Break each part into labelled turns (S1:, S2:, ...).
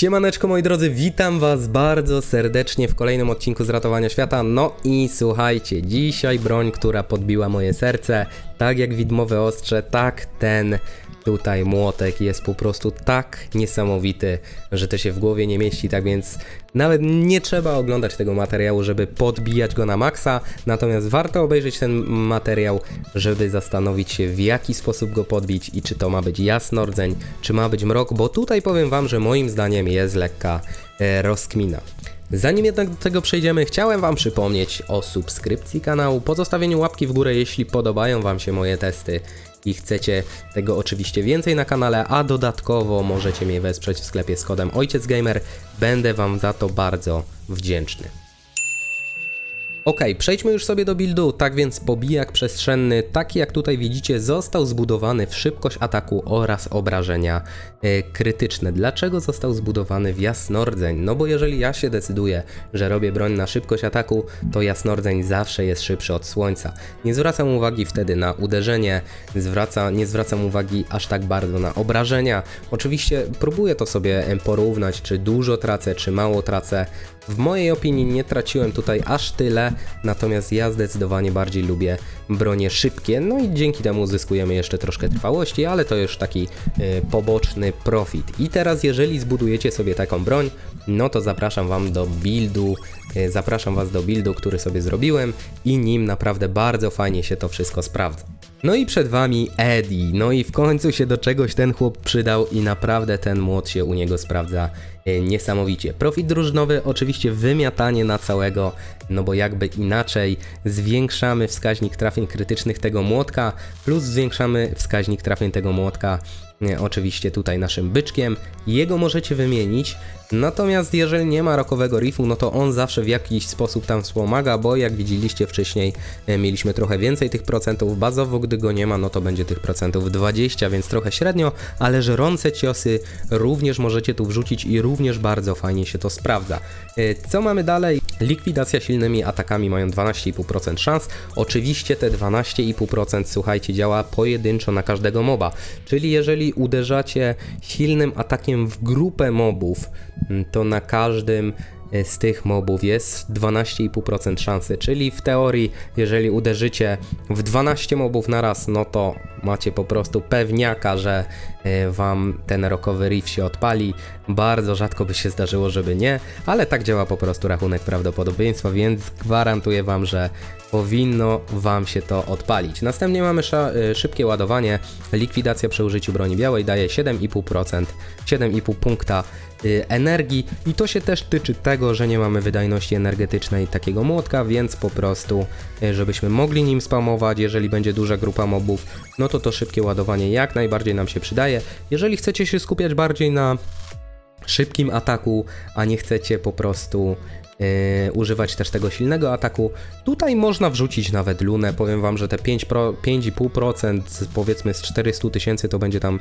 S1: Siemaneczko moi drodzy, witam was bardzo serdecznie w kolejnym odcinku z Ratowania Świata. No i słuchajcie, dzisiaj broń, która podbiła moje serce, tak jak widmowe ostrze, tak ten tutaj młotek jest po prostu tak niesamowity, że to się w głowie nie mieści, tak więc nawet nie trzeba oglądać tego materiału, żeby podbijać go na maksa, natomiast warto obejrzeć ten materiał, żeby zastanowić się w jaki sposób go podbić i czy to ma być jasnordzeń, czy ma być mrok, bo tutaj powiem wam, że moim zdaniem jest lekka e, rozkmina. Zanim jednak do tego przejdziemy, chciałem Wam przypomnieć o subskrypcji kanału, pozostawieniu łapki w górę, jeśli podobają Wam się moje testy i chcecie tego oczywiście więcej na kanale, a dodatkowo możecie mnie wesprzeć w sklepie z kodem Ojciec Gamer. Będę Wam za to bardzo wdzięczny. Ok, przejdźmy już sobie do buildu. Tak więc pobijak przestrzenny, taki jak tutaj widzicie, został zbudowany w szybkość ataku oraz obrażenia e, krytyczne. Dlaczego został zbudowany w jasnordzeń? No bo jeżeli ja się decyduję, że robię broń na szybkość ataku, to jasnordzeń zawsze jest szybszy od słońca. Nie zwracam uwagi wtedy na uderzenie, zwraca, nie zwracam uwagi aż tak bardzo na obrażenia. Oczywiście próbuję to sobie porównać, czy dużo tracę, czy mało tracę. W mojej opinii nie traciłem tutaj aż tyle, natomiast ja zdecydowanie bardziej lubię bronie szybkie, no i dzięki temu uzyskujemy jeszcze troszkę trwałości, ale to już taki y, poboczny profit. I teraz jeżeli zbudujecie sobie taką broń, no to zapraszam Wam do buildu, y, zapraszam Was do buildu, który sobie zrobiłem i nim naprawdę bardzo fajnie się to wszystko sprawdza. No i przed wami Eddie. No i w końcu się do czegoś ten chłop przydał i naprawdę ten młot się u niego sprawdza e, niesamowicie. Profit drużynowy, oczywiście wymiatanie na całego, no bo jakby inaczej zwiększamy wskaźnik trafień krytycznych tego młotka, plus zwiększamy wskaźnik trafień tego młotka e, oczywiście tutaj naszym byczkiem. Jego możecie wymienić, natomiast jeżeli nie ma rokowego riffu, no to on zawsze w jakiś sposób tam wspomaga, bo jak widzieliście wcześniej, e, mieliśmy trochę więcej tych procentów. Bazowo, gdy go nie ma, no to będzie tych procentów 20, więc trochę średnio, ale żerące ciosy również możecie tu wrzucić i również bardzo fajnie się to sprawdza. E, Co mamy dalej? Likwidacja atakami mają 12,5% szans. Oczywiście te 12,5% słuchajcie działa pojedynczo na każdego moba. Czyli jeżeli uderzacie silnym atakiem w grupę mobów, to na każdym z tych mobów jest 12,5% szansy, czyli w teorii, jeżeli uderzycie w 12 mobów naraz, no to macie po prostu pewniaka, że e, wam ten rokowy riff się odpali. Bardzo rzadko by się zdarzyło, żeby nie, ale tak działa po prostu rachunek prawdopodobieństwa, więc gwarantuję wam, że powinno wam się to odpalić. Następnie mamy e, szybkie ładowanie. Likwidacja przy użyciu broni białej daje 7,5%, 7,5 punkta y, energii i to się też tyczy tego, że nie mamy wydajności energetycznej takiego młotka, więc po prostu, y, żebyśmy mogli nim spamować, jeżeli będzie duża grupa mobów, no to to szybkie ładowanie jak najbardziej nam się przydaje. Jeżeli chcecie się skupiać bardziej na szybkim ataku, a nie chcecie po prostu yy, używać też tego silnego ataku, tutaj można wrzucić nawet lunę. Powiem wam, że te 5 pro- 5,5% z- powiedzmy z 400 tysięcy to będzie tam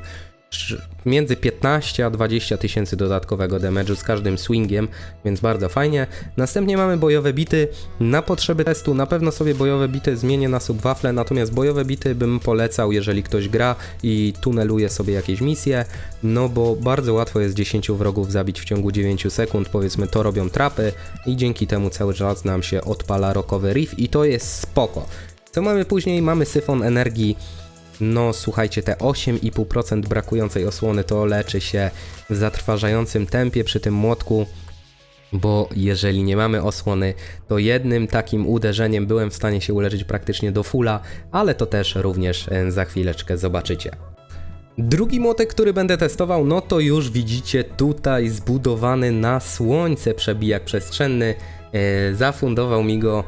S1: między 15 a 20 tysięcy dodatkowego damage'u z każdym swingiem, więc bardzo fajnie. Następnie mamy bojowe bity. Na potrzeby testu na pewno sobie bojowe bity zmienię na subwafle, natomiast bojowe bity bym polecał, jeżeli ktoś gra i tuneluje sobie jakieś misje, no bo bardzo łatwo jest 10 wrogów zabić w ciągu 9 sekund, powiedzmy to robią trapy i dzięki temu cały czas nam się odpala rokowy riff i to jest spoko. Co mamy później? Mamy syfon energii. No słuchajcie, te 8,5% brakującej osłony to leczy się w zatrważającym tempie przy tym młotku, bo jeżeli nie mamy osłony, to jednym takim uderzeniem byłem w stanie się uleczyć praktycznie do fulla, ale to też również e, za chwileczkę zobaczycie. Drugi młotek, który będę testował, no to już widzicie tutaj zbudowany na słońce przebijak przestrzenny. E, zafundował mi go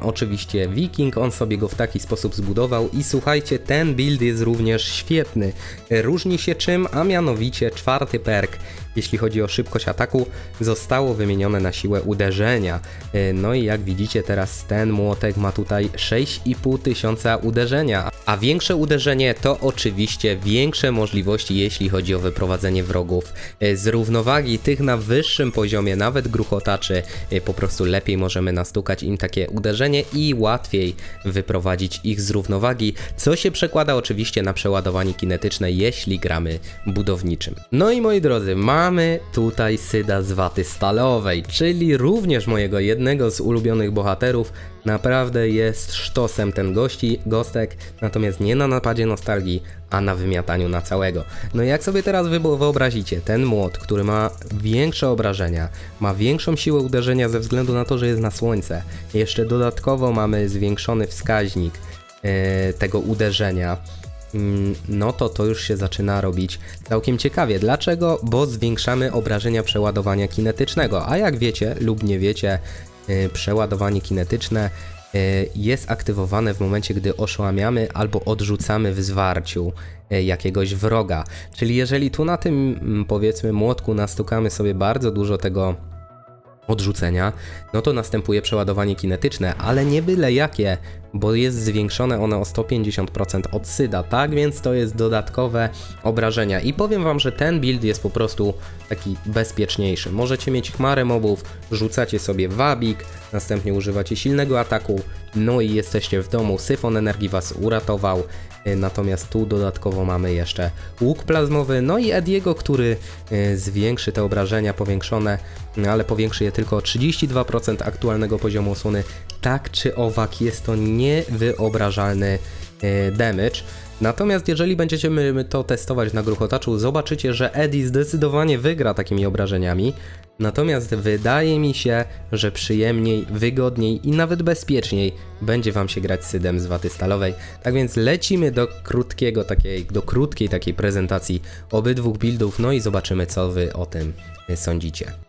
S1: oczywiście Viking, on sobie go w taki sposób zbudował i słuchajcie, ten build jest również świetny. E, różni się czym, a mianowicie czwarty perk, jeśli chodzi o szybkość ataku, zostało wymienione na siłę uderzenia. E, No i jak widzicie teraz ten młotek ma tutaj 6,5 tysiąca uderzenia, a większe uderzenie to oczywiście większe możliwości, jeśli chodzi o wyprowadzenie wrogów e, z równowagi, tych na wyższym poziomie, nawet gruchotaczy, e, po prostu lepiej możemy nastukać im takie u- uderzenie i łatwiej wyprowadzić ich z równowagi, co się przekłada oczywiście na przeładowanie kinetyczne, jeśli gramy budowniczym. No i moi drodzy, mamy tutaj Syda z waty stalowej, czyli również mojego jednego z ulubionych bohaterów. Naprawdę jest sztosem ten gości, gostek, natomiast nie na napadzie nostalgii, a na wymiataniu na całego. No i jak sobie teraz wy wyobrazicie, ten młot, który ma większe obrażenia, ma większą siłę uderzenia ze względu na to, że jest na słońce, jeszcze dodatkowo mamy zwiększony wskaźnik e, tego uderzenia, mm, no to to już się zaczyna robić całkiem ciekawie. Dlaczego? Bo zwiększamy obrażenia przeładowania kinetycznego, a jak wiecie lub nie wiecie, przeładowanie kinetyczne e, jest aktywowane w momencie, gdy oszłamiamy albo odrzucamy w zwarciu e, jakiegoś wroga. Czyli jeżeli tu na tym mm, powiedzmy młotku nastukamy sobie bardzo dużo tego odrzucenia, no to następuje przeładowanie kinetyczne, ale nie byle jakie, bo jest zwiększone one o 150% od syda, tak więc to jest dodatkowe obrażenia. I powiem wam, że ten build jest po prostu taki bezpieczniejszy. Możecie mieć chmarę mobów, rzucacie sobie wabik, następnie używacie silnego ataku, no i jesteście w domu, syfon energii was uratował, y, natomiast tu dodatkowo mamy jeszcze łuk plazmowy, no i Ediego, który y, zwiększy te obrażenia powiększone, no ale powiększy je tylko o 32% aktualnego poziomu osłony. Tak czy owak jest to niewyobrażalny y, damage. Natomiast jeżeli będziecie to testować na gruchotaczu, zobaczycie, że Eddie zdecydowanie wygra takimi obrażeniami. Natomiast wydaje mi się, że przyjemniej, wygodniej i nawet bezpieczniej będzie wam się grać sydem z waty stalowej. Tak więc lecimy do krótkiego takiej, do krótkiej takiej prezentacji obydwu buildów, no i zobaczymy co wy o tym y, sądzicie.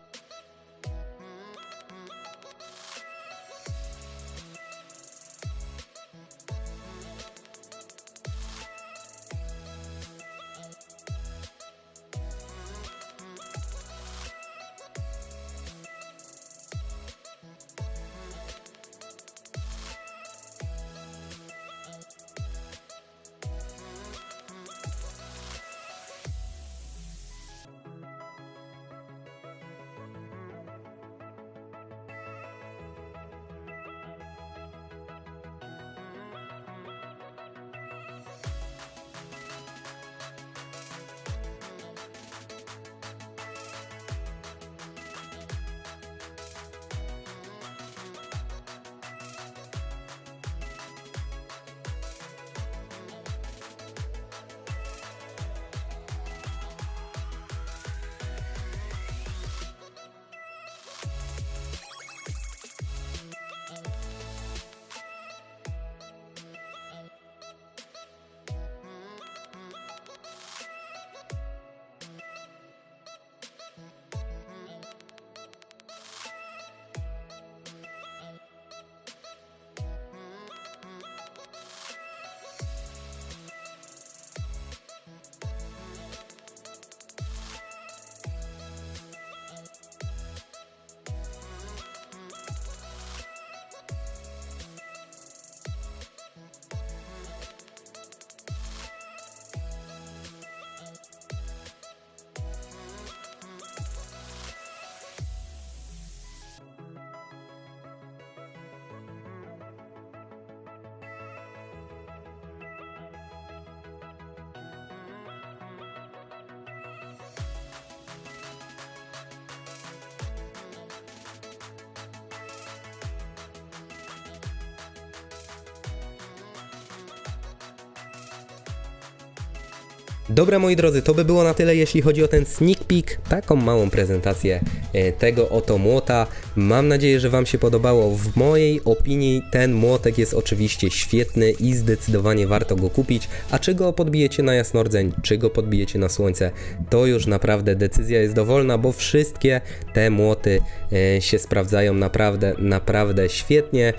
S1: Dobra moi drodzy, to by było na tyle jeśli chodzi o ten sneak peek, taką małą prezentację e, tego oto młota. Mam nadzieję, że Wam się podobało. W mojej opinii ten młotek jest oczywiście świetny i zdecydowanie warto go kupić. A czy go podbijecie na jasnordzeń, czy go podbijecie na słońce, to już naprawdę decyzja jest dowolna, bo wszystkie te młoty e, się sprawdzają naprawdę, naprawdę świetnie.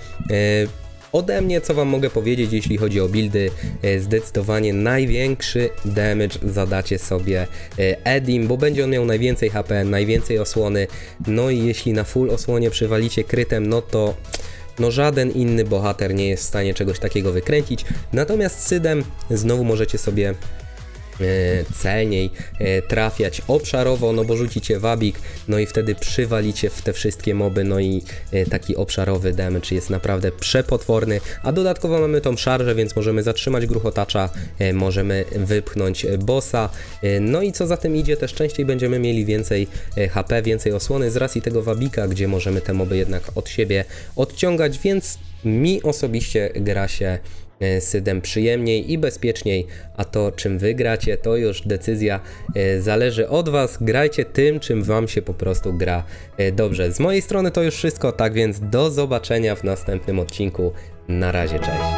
S1: Ode mnie, co Wam mogę powiedzieć, jeśli chodzi o buildy, e, zdecydowanie największy damage zadacie sobie e, Edim, bo będzie on miał najwięcej HP, najwięcej osłony, no i jeśli na full osłonie przywalicie krytem, no to no żaden inny bohater nie jest w stanie czegoś takiego wykręcić, natomiast Sydem znowu możecie sobie celniej e, trafiać obszarowo, no bo rzucicie wabik, no i wtedy przywalicie w te wszystkie moby, no i e, taki obszarowy damage jest naprawdę przepotworny, a dodatkowo mamy tą szarżę, więc możemy zatrzymać gruchotacza, e, możemy wypchnąć e, bossa, e, no i co za tym idzie, też częściej będziemy mieli więcej e, HP, więcej osłony z racji tego wabika, gdzie możemy te moby jednak od siebie odciągać, więc mi osobiście gra się e, Sydem przyjemniej i bezpieczniej, a to czym wygracie, to już decyzja e, zależy od Was. Grajcie tym, czym Wam się po prostu gra e, dobrze. Z mojej strony to już wszystko, tak więc do zobaczenia w następnym odcinku. Na razie, cześć.